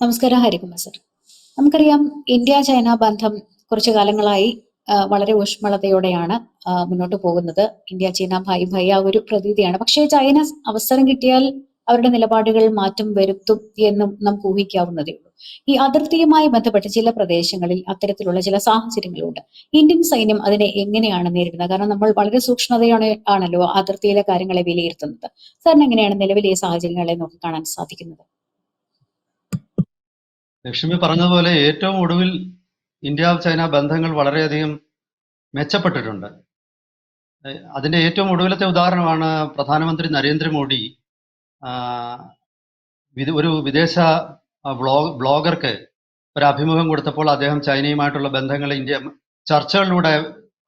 നമസ്കാരം ഹരികുമാർ സർ. നമുക്കറിയാം India China ബന്ധം കുറച്ചു കാലങ്ങളായി വളരെ ഊഷ്മളതയോടെയാണ് മുന്നോട്ട് പോകുന്നത്. ഇന്ത്യ ചൈന ഭായി ഭായി ആ ഒരു പ്രതീതിയാണ്. പക്ഷേ ചൈന അവസരം കിട്ടിയാൽ അവരുടെ നിലപാടുകൾ മാറ്റം വരുത്തും എന്നും നമുക്ക് ഊഹിക്കാവുന്നതേ ഉള്ളൂ. ഈ അതിർത്തിയുമായി ബന്ധപ്പെട്ട് ചില പ്രദേശങ്ങളിൽ അത്തരത്തിലുള്ള ചില സാഹചര്യങ്ങളുണ്ട്. ഇന്ത്യൻ സൈന്യം അതിനെ എങ്ങനെയാണ് നേരിടുന്നത്? കാരണം നമ്മൾ വളരെ സൂക്ഷ്മതയോടെ ആണല്ലോ അതിർത്തിയിലെ കാര്യങ്ങളെ വിലയിരുത്തുന്നത്. സാറിന് എങ്ങനെയാണ് നിലവിലെ ഈ സാഹചര്യങ്ങളെ നോക്കി കാണാൻ സാധിക്കുന്നത്? ലക്ഷ്മി പറഞ്ഞതുപോലെ ഏറ്റവും ഒടുവിൽ ഇന്ത്യ ചൈന ബന്ധങ്ങൾ വളരെയധികം മെച്ചപ്പെട്ടിട്ടുണ്ട്. അതിന്റെ ഏറ്റവും ഒടുവിലത്തെ ഉദാഹരണമാണ് പ്രധാനമന്ത്രി നരേന്ദ്രമോദി ഒരു വിദേശ ബ്ലോഗ് ബ്ലോഗർക്ക് ഒരു അഭിമുഖം കൊടുത്തപ്പോൾ അദ്ദേഹം ചൈനയുമായിട്ടുള്ള ബന്ധങ്ങൾ ഇന്ത്യ ചർച്ചകളിലൂടെ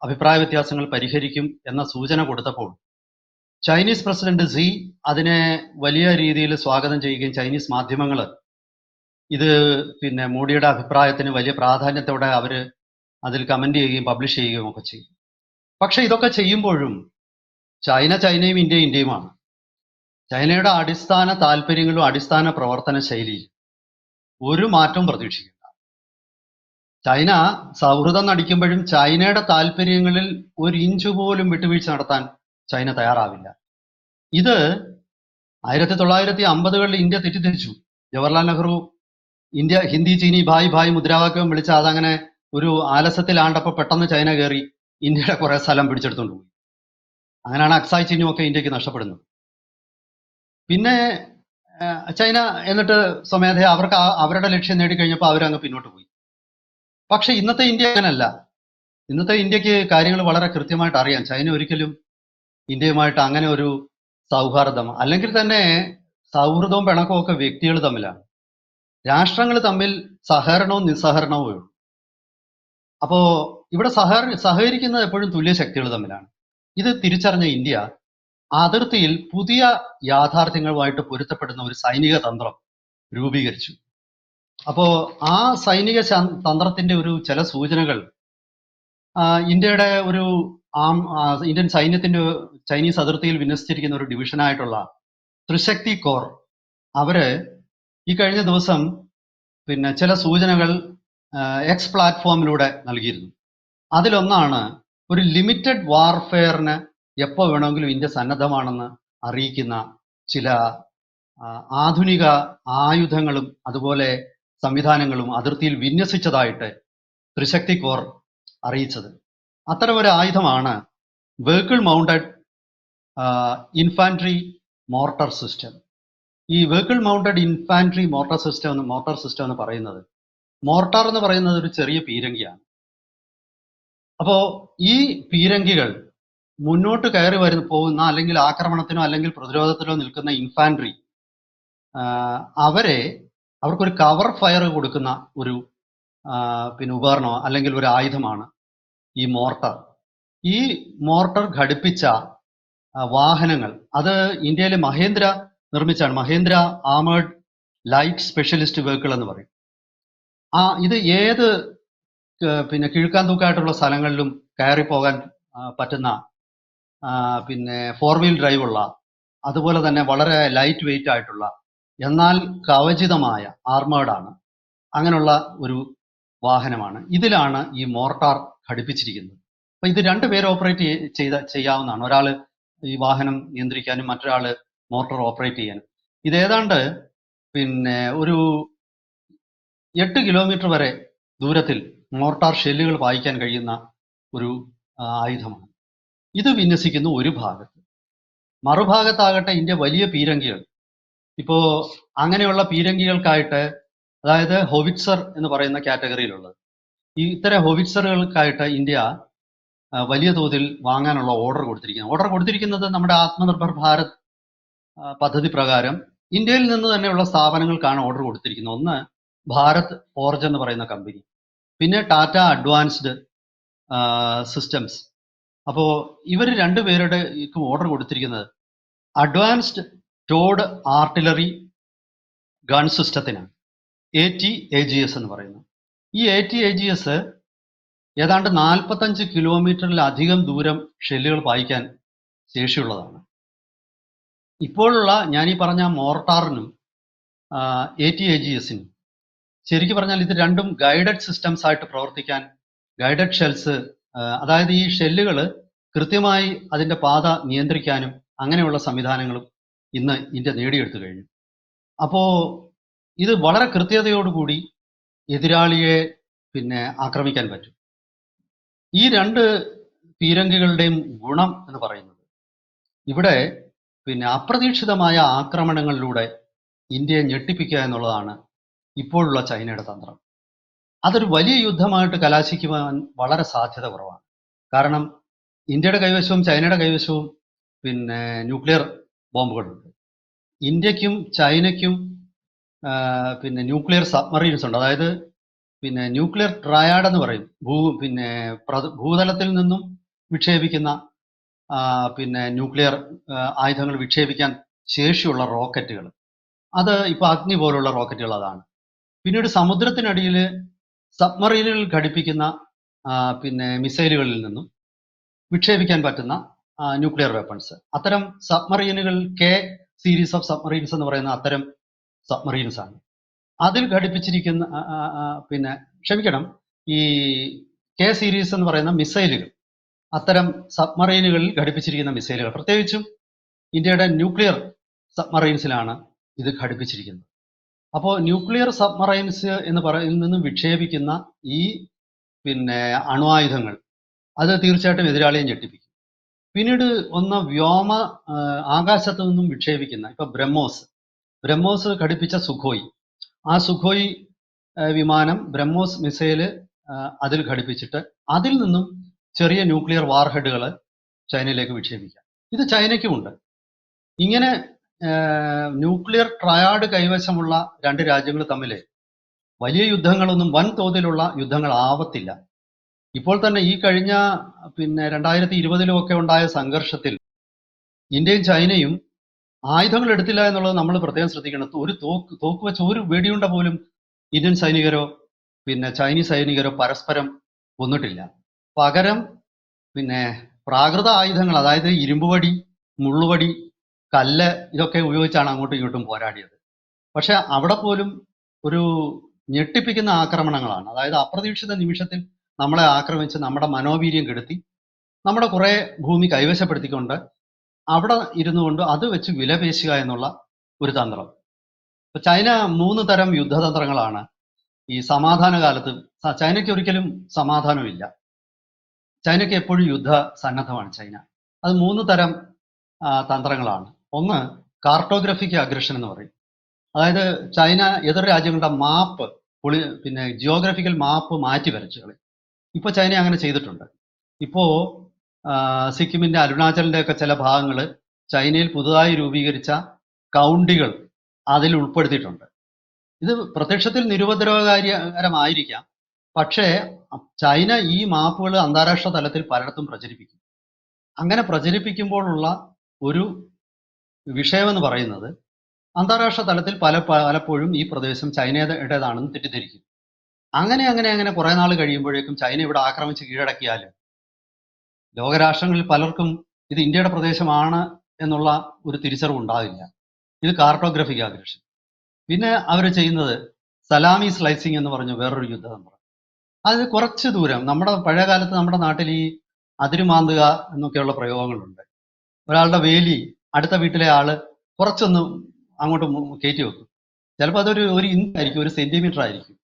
അഭിപ്രായ വ്യത്യാസങ്ങൾ പരിഹരിക്കും എന്ന സൂചന കൊടുത്തപ്പോൾ ചൈനീസ് പ്രസിഡന്റ് സി അതിനെ വലിയ രീതിയിൽ സ്വാഗതം ചെയ്യുകയും ചൈനീസ് മാധ്യമങ്ങൾ ഇത് പിന്നെ മോഡിയുടെ അഭിപ്രായത്തിന് വലിയ പ്രാധാന്യത്തോടെ അവർ അതിൽ കമന്റ് ചെയ്യുകയും പബ്ലിഷ് ചെയ്യുകയും ഒക്കെ ചെയ്യും. പക്ഷെ ഇതൊക്കെ ചെയ്യുമ്പോഴും ചൈന ചൈനയും ഇന്ത്യ ഇന്ത്യയുമാണ്. ചൈനയുടെ അടിസ്ഥാന താല്പര്യങ്ങളും അടിസ്ഥാന പ്രവർത്തന ശൈലിയിൽ ഒരു മാറ്റവും പ്രതീക്ഷിക്കില്ല ചൈന സൗഹൃദം നടിക്കുമ്പോഴും ചൈനയുടെ താല്പര്യങ്ങളിൽ ഒരു ഇഞ്ച് പോലും വിട്ടുവീഴ്ച നടത്താൻ ചൈന തയ്യാറാവില്ല. ഇത് ആയിരത്തി തൊള്ളായിരത്തി അമ്പതുകളിൽ ഇന്ത്യ തെറ്റിദ്ധരിച്ചു. ജവഹർലാൽ നെഹ്റു ഇന്ത്യ ഹിന്ദി ചീനി ഭായ് ഭായ് മുദ്രാവാക്യം വിളിച്ച അതങ്ങനെ ഒരു ആലസത്തിലാണ്ടപ്പോ പെട്ടെന്ന് ചൈന കയറി ഇന്ത്യയുടെ കുറെ സ്ഥലം പിടിച്ചെടുത്തുകൊണ്ട് പോയി. അങ്ങനെയാണ് അക്സായ് ചീനി ഒക്കെ ഇന്ത്യയ്ക്ക് നഷ്ടപ്പെടുന്നത്. പിന്നെ ചൈന എന്നിട്ട് സ്വമേധയ അവർക്ക് അവരുടെ ലക്ഷ്യം നേടിക്കഴിഞ്ഞപ്പോൾ അവരങ്ങ് പിന്നോട്ട് പോയി. പക്ഷെ ഇന്നത്തെ ഇന്ത്യ അങ്ങനല്ല. ഇന്നത്തെ ഇന്ത്യയ്ക്ക് കാര്യങ്ങൾ വളരെ കൃത്യമായിട്ട് അറിയാം. ചൈന ഒരിക്കലും ഇന്ത്യയുമായിട്ട് അങ്ങനെ ഒരു സൗഹാർദ്ദം അല്ലെങ്കിൽ തന്നെ സൗഹൃദവും പിണക്കവും ഒക്കെ വ്യക്തികൾ തമ്മിലാണ്. രാഷ്ട്രങ്ങൾ തമ്മിൽ സഹകരണവും നിസ്സഹകരണവും അപ്പോ ഇവിടെ സഹ സഹകരിക്കുന്നത് എപ്പോഴും തുല്യ ശക്തികൾ തമ്മിലാണ്. ഇത് തിരിച്ചറിഞ്ഞ ഇന്ത്യ അതിർത്തിയിൽ പുതിയ യാഥാർത്ഥ്യങ്ങളുമായിട്ട് പൊരുത്തപ്പെടുന്ന ഒരു സൈനിക തന്ത്രം രൂപീകരിച്ചു. അപ്പോ ആ സൈനിക തന്ത്രത്തിന്റെ ഒരു ചില സൂചനകൾ ഇന്ത്യയുടെ ഒരു ആ, ഇന്ത്യൻ സൈന്യത്തിന്റെ ചൈനീസ് അതിർത്തിയിൽ വിന്യസിച്ചിരിക്കുന്ന ഒരു ഡിവിഷനായിട്ടുള്ള ത്രിശക്തി കോർ അവർ ഈ കഴിഞ്ഞ ദിവസം പിന്നെ ചില സൂചനകൾ എക്സ് പ്ലാറ്റ്ഫോമിലൂടെ നൽകിയിരുന്നു. അതിലൊന്നാണ് ഒരു ലിമിറ്റഡ് വാർഫെയറിന് എപ്പോൾ വേണമെങ്കിലും ഇന്ത്യ സന്നദ്ധമാണെന്ന് അറിയിക്കുന്ന ചില ആധുനിക ആയുധങ്ങളും അതുപോലെ സംവിധാനങ്ങളും അതിർത്തിയിൽ വിന്യസിച്ചതായിട്ട് ത്രിശക്തി കോർ അറിയിച്ചത്. അത്തരം ഒരു ആയുധമാണ് vehicle mounted infantry mortar system ഈ vehicle mounted infantry mortar system എന്ന് മോർട്ടർ സിസ്റ്റം എന്ന് പറയുന്നത്. മോർട്ടാർ എന്ന് പറയുന്നത് ഒരു ചെറിയ പീരങ്കിയാണ്. അപ്പോൾ ഈ പീരങ്കികൾ മുന്നോട്ട് കയറി വരുന്ന പോകുന്ന അല്ലെങ്കിൽ ആക്രമണത്തിനോ അല്ലെങ്കിൽ പ്രതിരോധത്തിനോ നിൽക്കുന്ന ഇൻഫാൻട്രി അവരെ അവർക്കൊരു കവർ ഫയർ കൊടുക്കുന്ന ഒരു പിന്നെ ഉപകരണമോ അല്ലെങ്കിൽ ഒരു ആയുധമാണ് ഈ മോർട്ടർ ഈ മോർട്ടർ ഘടിപ്പിച്ച വാഹനങ്ങൾ. അത് ഇന്ത്യയിലെ Mahindra നിർമ്മിച്ചാണ്. Mahindra armed light specialist vehicle എന്ന് പറയും. ആ ഇത് ഏത് പിന്നെ കിഴുക്കാൻ തൂക്കായിട്ടുള്ള സ്ഥലങ്ങളിലും കയറി പോകാൻ പറ്റുന്ന പിന്നെ ഫോർ വീൽ ഡ്രൈവ് ഉള്ള അതുപോലെ തന്നെ വളരെ ലൈറ്റ് വെയിറ്റ് ആയിട്ടുള്ള എന്നാൽ കവചിതമായ ആർമേഡാണ് അങ്ങനെയുള്ള ഒരു വാഹനമാണ്. ഇതിലാണ് ഈ മോർട്ടാർ ഘടിപ്പിച്ചിരിക്കുന്നത്. അപ്പൊ ഇത് രണ്ട് പേര് ഓപ്പറേറ്റ് ചെയ്ത ചെയ്യാവുന്നതാണ്. ഒരാൾ ഈ വാഹനം നിയന്ത്രിക്കാനും മറ്റൊരാൾ മോട്ടോർ ഓപ്പറേറ്റ് ചെയ്യാൻ. ഇത് ഏതാണ്ട് പിന്നെ ഒരു എട്ട് കിലോമീറ്റർ വരെ ദൂരത്തിൽ മോർട്ടാർ ഷെല്ലുകൾ പായിക്കാൻ കഴിയുന്ന ഒരു ആയുധമാണ്. ഇത് വിന്യസിക്കുന്ന ഒരു ഭാഗത്ത്. മറുഭാഗത്താകട്ടെ ഇന്ത്യ വലിയ പീരങ്കികൾ. ഇപ്പോ അങ്ങനെയുള്ള പീരങ്കികൾക്കായിട്ട് അതായത് ഹോവിറ്റ്സർ എന്ന് പറയുന്ന കാറ്റഗറിയിലുള്ളത്. ഈ ഇത്തരം ഹൊവിറ്റ്സറുകൾക്കായിട്ട് ഇന്ത്യ വലിയ തോതിൽ വാങ്ങാനുള്ള ഓർഡർ കൊടുത്തിരിക്കുന്നത് ഓർഡർ കൊടുത്തിരിക്കുന്നത് നമ്മുടെ ആത്മനിർഭർ ഭാരത് പദ്ധതി പ്രകാരം ഇന്ത്യയിൽ നിന്ന് തന്നെയുള്ള സ്ഥാപനങ്ങൾക്കാണ് ഓർഡർ കൊടുത്തിരിക്കുന്നത്. ഒന്ന് ഭാരത് ഫോർജ് എന്ന് പറയുന്ന കമ്പനി പിന്നെ ടാറ്റ അഡ്വാൻസ്ഡ് സിസ്റ്റംസ് അപ്പോൾ ഇവർ രണ്ടുപേരുടെ ഓർഡർ കൊടുത്തിരിക്കുന്നത് advanced towed artillery gun സിസ്റ്റത്തിനാണ് A T A G S എന്ന് പറയുന്നത്. ഈ A T A G S ഏതാണ്ട് നാൽപ്പത്തഞ്ച് കിലോമീറ്ററിലധികം ദൂരം ഷെല്ലുകൾ പായിക്കാൻ ശേഷിയുള്ളതാണ്. ഇപ്പോഴുള്ള ഞാൻ ഈ പറഞ്ഞ മോർട്ടാറിനും എ ടി എ ജി എസിനും ശരിക്കും പറഞ്ഞാൽ ഇത് രണ്ടും ഗൈഡഡ് സിസ്റ്റംസ് ആയിട്ട് പ്രവർത്തിക്കാൻ ഗൈഡഡ് ഷെൽസ് അതായത് ഈ ഷെല്ലുകൾ കൃത്യമായി അതിന്റെ പാത നിയന്ത്രിക്കാനും അങ്ങനെയുള്ള സംവിധാനങ്ങളും ഇന്ന് ഇന്ത്യ നേടിയെടുത്തു കഴിഞ്ഞു. അപ്പോൾ ഇത് വളരെ കൃത്യതയോടുകൂടി എതിരാളിയെ പിന്നെ ആക്രമിക്കാൻ പറ്റും. ഈ രണ്ട് പീരങ്കികളുടെയും ഗുണം എന്ന് പറയുന്നത് ഇവിടെ പിന്നെ അപ്രതീക്ഷിതമായ ആക്രമണങ്ങളിലൂടെ ഇന്ത്യയെ ഞെട്ടിപ്പിക്കുക എന്നുള്ളതാണ് ഇപ്പോഴുള്ള ചൈനയുടെ തന്ത്രം. അതൊരു വലിയ യുദ്ധമായിട്ട് കലാശിക്കുവാൻ വളരെ സാധ്യത കുറവാണ്. കാരണം ഇന്ത്യയുടെ കൈവശവും ചൈനയുടെ കൈവശവും പിന്നെ ന്യൂക്ലിയർ ബോംബുകളുണ്ട്. ഇന്ത്യക്കും ചൈനയ്ക്കും പിന്നെ ന്യൂക്ലിയർ സബ്മറീൻസ് ഉണ്ട്. അതായത് പിന്നെ ന്യൂക്ലിയർ ട്രയാഡ് എന്ന് പറയും. ഭൂ പിന്നെ ഭൂതലത്തിൽ നിന്നും വിക്ഷേപിക്കുന്ന പിന്നെ ന്യൂക്ലിയർ ആയുധങ്ങൾ വിക്ഷേപിക്കാൻ ശേഷിയുള്ള റോക്കറ്റുകൾ. അത് ഇപ്പൊ അഗ്നി പോലുള്ള റോക്കറ്റുകൾ അതാണ്. പിന്നീട് സമുദ്രത്തിനടിയിൽ സബ്മറീനുകൾ ഘടിപ്പിക്കുന്ന പിന്നെ മിസൈലുകളിൽ നിന്നും വിക്ഷേപിക്കാൻ പറ്റുന്ന ന്യൂക്ലിയർ വെപ്പൺസ്. അത്തരം സബ്മറീനുകൾ കെ സീരീസ് ഓഫ് സബ്മറീൻസ് എന്ന് പറയുന്ന അത്തരം സബ്മറീൻസ് ആണ്. അതിൽ ഘടിപ്പിച്ചിരിക്കുന്ന പിന്നെ ക്ഷമിക്കണം ഈ കെ സീരീസ് എന്ന് പറയുന്ന മിസൈലുകൾ. അത്തരം സബ്മറൈനുകളിൽ ഘടിപ്പിച്ചിരിക്കുന്ന മിസൈലുകൾ. പ്രത്യേകിച്ചും ഇന്ത്യയുടെ ന്യൂക്ലിയർ സബ്മറൈൻസിലാണ് ഇത് ഘടിപ്പിച്ചിരിക്കുന്നത്. അപ്പോൾ ന്യൂക്ലിയർ സബ്മറൈൻസ് എന്ന് പറയുന്ന നിന്നും വിക്ഷേപിക്കുന്ന ഈ പിന്നെ അണുവായുധങ്ങൾ അത് തീർച്ചയായിട്ടും എതിരാളിയെ ഞെട്ടിപ്പിക്കും. പിന്നീട് ഒന്ന് വ്യോമ ആകാശത്തു നിന്നും വിക്ഷേപിക്കുന്ന ഇപ്പൊ ബ്രഹ്മോസ്. ബ്രഹ്മോസ് ഘടിപ്പിച്ച സുഖോയി. ആ സുഖോയി വിമാനം ബ്രഹ്മോസ് മിസൈൽ അതിൽ ഘടിപ്പിച്ചിട്ട് അതിൽ നിന്നും ചെറിയ ന്യൂക്ലിയർ വാർഹെഡുകൾ ചൈനയിലേക്ക് വിക്ഷേപിക്കാം. ഇത് ചൈനയ്ക്കുമുണ്ട്. ഇങ്ങനെ ന്യൂക്ലിയർ ട്രയാഡ് കൈവശമുള്ള രണ്ട് രാജ്യങ്ങൾ തമ്മിൽ വലിയ യുദ്ധങ്ങളൊന്നും വൻതോതിലുള്ള യുദ്ധങ്ങൾ ആവത്തില്ല ഇപ്പോൾ തന്നെ ഈ കഴിഞ്ഞ പിന്നെ രണ്ടായിരത്തി ഇരുപതിലും ഒക്കെ ഉണ്ടായ സംഘർഷത്തിൽ ഇന്ത്യയും ചൈനയും ആയുധങ്ങൾ എടുത്തില്ല എന്നുള്ളത് നമ്മൾ പ്രത്യേകം ശ്രദ്ധിക്കണം. ഒരു തോക്ക് തോക്ക് വെച്ച് ഒരു വെടിയുണ്ട പോലും ഇന്ത്യൻ സൈനികരോ പിന്നെ ചൈനീസ് സൈനികരോ പരസ്പരം കൊന്നിട്ടില്ല. പകരം പിന്നെ പ്രാകൃത ആയുധങ്ങൾ അതായത് ഇരുമ്പുവടി മുള്ളുവടി കല്ല് ഇതൊക്കെ ഉപയോഗിച്ചാണ് അങ്ങോട്ടും ഇങ്ങോട്ടും പോരാടിയത്. പക്ഷെ അവിടെ പോലും ഒരു ഞെട്ടിപ്പിക്കുന്ന ആക്രമണങ്ങളാണ്. അതായത് അപ്രതീക്ഷിത നിമിഷത്തിൽ നമ്മളെ ആക്രമിച്ച് നമ്മുടെ മനോവീര്യം കെടുത്തി നമ്മുടെ കുറേ ഭൂമി കൈവശപ്പെടുത്തിക്കൊണ്ട് അവിടെ ഇരുന്നു കൊണ്ട് അത് വെച്ച് വിലപേശുക എന്നുള്ള ഒരു തന്ത്രം. ചൈന മൂന്ന് തരം യുദ്ധതന്ത്രങ്ങളാണ് ഈ സമാധാന കാലത്ത് ചൈനയ്ക്ക് ഒരിക്കലും സമാധാനമില്ല. ചൈനയ്ക്ക് എപ്പോഴും യുദ്ധ സന്നദ്ധമാണ് ചൈന. അത് മൂന്ന് തരം തന്ത്രങ്ങളാണ്. ഒന്ന് കാർട്ടോഗ്രഫിക് അഗ്രഷൻ എന്ന് പറയും. അതായത് ചൈന എതിർ രാജ്യങ്ങളുടെ മാപ്പ് പുളി പിന്നെ ജിയോഗ്രഫിക്കൽ മാപ്പ് മാറ്റി വരച്ചു കളയും ഇപ്പൊ ചൈന അങ്ങനെ ചെയ്തിട്ടുണ്ട്. ഇപ്പോ സിക്കിമിന്റെ അരുണാചലിന്റെ ഒക്കെ ചില ഭാഗങ്ങൾ ചൈനയിൽ പുതുതായി രൂപീകരിച്ച കൗണ്ടികൾ അതിൽ ഉൾപ്പെടുത്തിയിട്ടുണ്ട്. ഇത് പ്രത്യക്ഷത്തിൽ നിരുപദ്രവകാരികരമായിരിക്കാം പക്ഷേ ചൈന ഈ മാപ്പുകൾ അന്താരാഷ്ട്ര തലത്തിൽ പലയിടത്തും പ്രചരിപ്പിക്കും. അങ്ങനെ പ്രചരിപ്പിക്കുമ്പോഴുള്ള ഒരു വിഷയമെന്ന് പറയുന്നത് അന്താരാഷ്ട്ര തലത്തിൽ പല പലപ്പോഴും ഈ പ്രദേശം ചൈനയുടേതാണെന്ന് തെറ്റിദ്ധരിക്കും. അങ്ങനെ അങ്ങനെ അങ്ങനെ കുറെ നാൾ കഴിയുമ്പോഴേക്കും ചൈന ഇവിടെ ആക്രമിച്ച് കീഴടക്കിയാലും ലോകരാഷ്ട്രങ്ങളിൽ പലർക്കും ഇത് ഇന്ത്യയുടെ പ്രദേശമാണ് എന്നുള്ള ഒരു തിരിച്ചറിവ് ഉണ്ടാവില്ല. ഇത് കാർട്ടോഗ്രഫിക് ആഗ്രഷൻ പിന്നെ അവർ ചെയ്യുന്നത് സലാമി സ്ലൈസിംഗ് എന്ന് പറഞ്ഞ വേറൊരു യുദ്ധതന്ത്രം അത് കുറച്ച് ദൂരം നമ്മുടെ പഴയ കാലത്ത് നമ്മുടെ നാട്ടിൽ ഈ അതിരുമാന്തുക എന്നൊക്കെയുള്ള പ്രയോഗങ്ങളുണ്ട്. ഒരാളുടെ വേലി അടുത്ത വീട്ടിലെ ആൾ കുറച്ചൊന്ന് അങ്ങോട്ട് കയറ്റി വെക്കും. ചിലപ്പോൾ അതൊരു ഒരു ഇന്നായിരിക്കും ഒരു സെന്റിമീറ്റർ ആയിരിക്കും.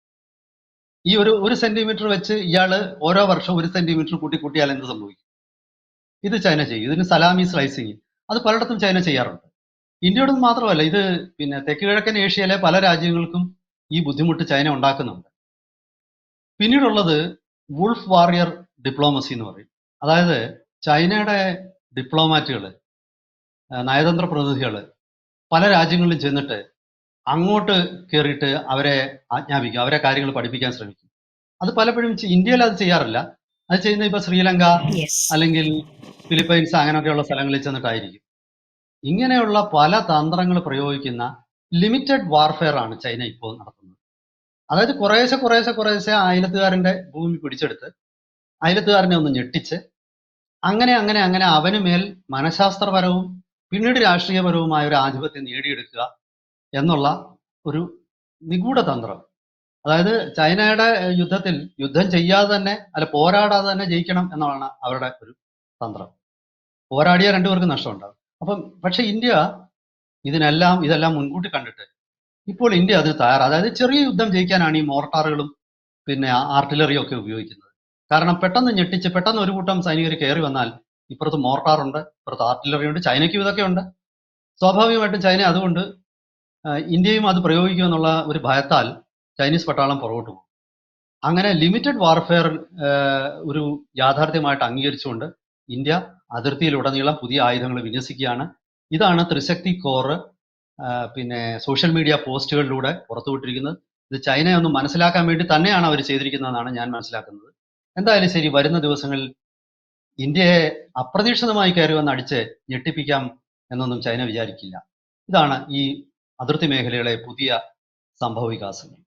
ഈ ഒരു ഒരു സെന്റിമീറ്റർ വെച്ച് ഇയാൾ ഓരോ വർഷം ഒരു സെന്റിമീറ്റർ കൂട്ടി കൂട്ടിയാൽ എന്ത് സംഭവിക്കും? ഇത് ചൈന ചെയ്യും. ഇതിന് സലാമി സ്ലൈസിങ് അത് പലയിടത്തും ചൈന ചെയ്യാറുണ്ട്. ഇന്ത്യയോടൊന്നും മാത്രമല്ല ഇത് പിന്നെ തെക്ക് കിഴക്കൻ ഏഷ്യയിലെ പല രാജ്യങ്ങൾക്കും ഈ ബുദ്ധിമുട്ട് ചൈന ഉണ്ടാക്കുന്നുണ്ട്. പിന്നീടുള്ളത് വുൾഫ് വാറിയർ ഡിപ്ലോമസി എന്ന് പറയും. അതായത് ചൈനയുടെ ഡിപ്ലോമാറ്റുകൾ നയതന്ത്ര പ്രതിനിധികൾ പല രാജ്യങ്ങളിലും ചെന്നിട്ട് അങ്ങോട്ട് കയറിയിട്ട് അവരെ ആജ്ഞാപിക്കും അവരെ കാര്യങ്ങൾ പഠിപ്പിക്കാൻ ശ്രമിക്കും. അത് പലപ്പോഴും ഇന്ത്യയിൽ അത് ചെയ്യാറില്ല. അത് ചെയ്യുന്നത് ഇപ്പൊ ശ്രീലങ്ക അല്ലെങ്കിൽ ഫിലിപ്പൈൻസ് അങ്ങനെയൊക്കെയുള്ള സ്ഥലങ്ങളിൽ ചെന്നിട്ടായിരിക്കും. ഇങ്ങനെയുള്ള പല തന്ത്രങ്ങൾ പ്രയോഗിക്കുന്ന ലിമിറ്റഡ് വാർഫെയർ ആണ് ചൈന ഇപ്പോൾ നടത്തുന്നത്. അതായത് കുറേശ്ശെ കുറേശ്ശെ കുറേശ്ശെ അയലത്തുകാരന്റെ ഭൂമി പിടിച്ചെടുത്ത് അയലത്തുകാരനെ ഒന്ന് ഞെട്ടിച്ച് അങ്ങനെ അങ്ങനെ അങ്ങനെ അവന് മേൽ മനഃശാസ്ത്രപരവും പിന്നീട് രാഷ്ട്രീയപരവുമായ ഒരു ആധിപത്യം നേടിയെടുക്കുക എന്നുള്ള ഒരു നിഗൂഢതന്ത്രം അതായത് ചൈനയുടെ യുദ്ധത്തിൽ യുദ്ധം ചെയ്യാതെ തന്നെ അല്ല പോരാടാതെ തന്നെ ജയിക്കണം എന്നാണ് അവരുടെ ഒരു തന്ത്രം. പോരാടിയ രണ്ടുപേർക്കും നഷ്ടമുണ്ടാകും. അപ്പം പക്ഷെ ഇന്ത്യ ഇതിനെല്ലാം ഇതെല്ലാം മുൻകൂട്ടി കണ്ടിട്ട് ഇപ്പോൾ ഇന്ത്യ അതിന് തയ്യാറാണ് അതായത് ചെറിയ യുദ്ധം ജയിക്കാനാണ് ഈ മോർട്ടാറുകളും പിന്നെ ആർട്ടിലറിയും ഒക്കെ ഉപയോഗിക്കുന്നത്. കാരണം പെട്ടെന്ന് ഞെട്ടിച്ച് പെട്ടെന്ന് ഒരു കൂട്ടം സൈനികർ കയറി വന്നാൽ ഇപ്പുറത്ത് മോർട്ടാറുണ്ട് ഇപ്പുറത്ത് ആർട്ടിലറി ഉണ്ട് ചൈനയ്ക്കും ഇതൊക്കെ ഉണ്ട്. സ്വാഭാവികമായിട്ടും ചൈന അതുകൊണ്ട് ഇന്ത്യയും അത് പ്രയോഗിക്കുമെന്നുള്ള ഒരു ഭയത്താൽ ചൈനീസ് പട്ടാളം പുറകോട്ട് പോകും. അങ്ങനെ ലിമിറ്റഡ് വാർഫെയർ ഒരു യാഥാർത്ഥ്യമായിട്ട് അംഗീകരിച്ചുകൊണ്ട് ഇന്ത്യ അതിർത്തിയിലുടനീളം പുതിയ ആയുധങ്ങൾ വിന്യസിക്കുകയാണ്. ഇതാണ് ത്രിശക്തി കോർ പിന്നെ സോഷ്യൽ മീഡിയ പോസ്റ്റുകളിലൂടെ പുറത്തുവിട്ടിരിക്കുന്നത് ഇത് ചൈനയെ ഒന്ന് മനസ്സിലാക്കാൻ വേണ്ടി തന്നെയാണ് അവർ ചെയ്തിരിക്കുന്നതെന്നാണ് ഞാൻ മനസ്സിലാക്കുന്നത്. എന്തായാലും ശരി വരുന്ന ദിവസങ്ങളിൽ ഇന്ത്യയെ അപ്രതീക്ഷിതമായി കയറി വന്ന് അടിച്ച് ഞെട്ടിപ്പിക്കാം എന്നൊന്നും ചൈന വിചാരിക്കില്ല. ഇതാണ് ഈ അതിർത്തി മേഖലയിലെ പുതിയ സംഭവ വികാസങ്ങൾ.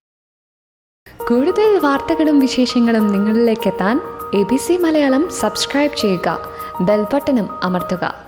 കൂടുതൽ വാർത്തകളും വിശേഷങ്ങളും നിങ്ങളിലേക്ക് എത്താൻ A B C Malayalam subscribe ചെയ്യുക. ബെൽബട്ടനും അമർത്തുക.